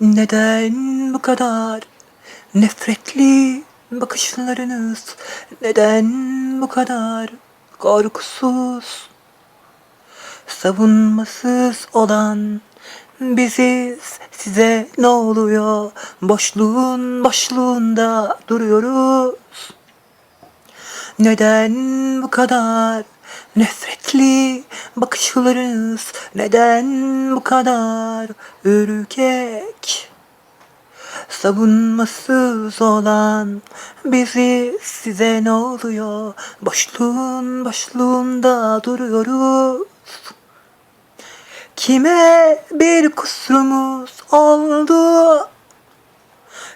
Neden bu kadar nefretli bakışlarınız? Neden bu kadar korkusuz? Savunmasız olan biziz size ne oluyor? Boşluğun boşluğunda duruyoruz. Neden bu kadar nefretli bakışlarınız? Neden bu kadar ürkek? Savunmasız olan bizi size ne oluyor? Boşluğun boşluğunda duruyoruz. Kime bir kusurumuz oldu?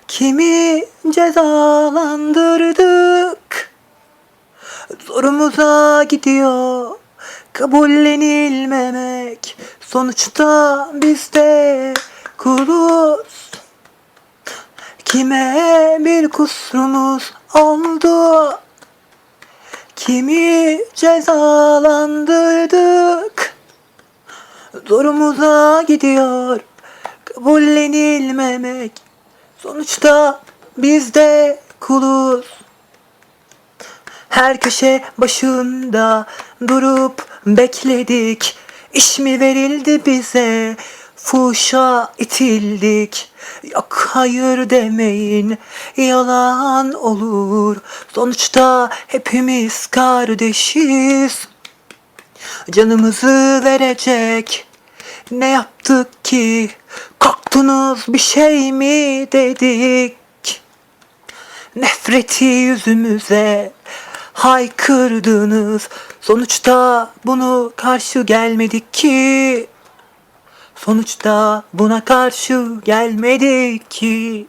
Kimi cezalandırdık? Zorumuza gidiyor kabullenilmemek. Sonuçta biz de kuluz. Kime bir kusurumuz oldu? Kimi cezalandırdık? Zorumuza gidiyor kabullenilmemek. Sonuçta biz de kuluz. Her köşe başında durup bekledik. İş mi verildi bize? Fuşa itildik. Yok hayır demeyin, yalan olur. Sonuçta hepimiz kardeşiz. Canımızı verecek ne yaptık ki? Korktunuz bir şey mi dedik? Nefreti yüzümüze haykırdınız. Sonuçta bunu karşı gelmedik ki. Sonuçta buna karşı gelmedik ki.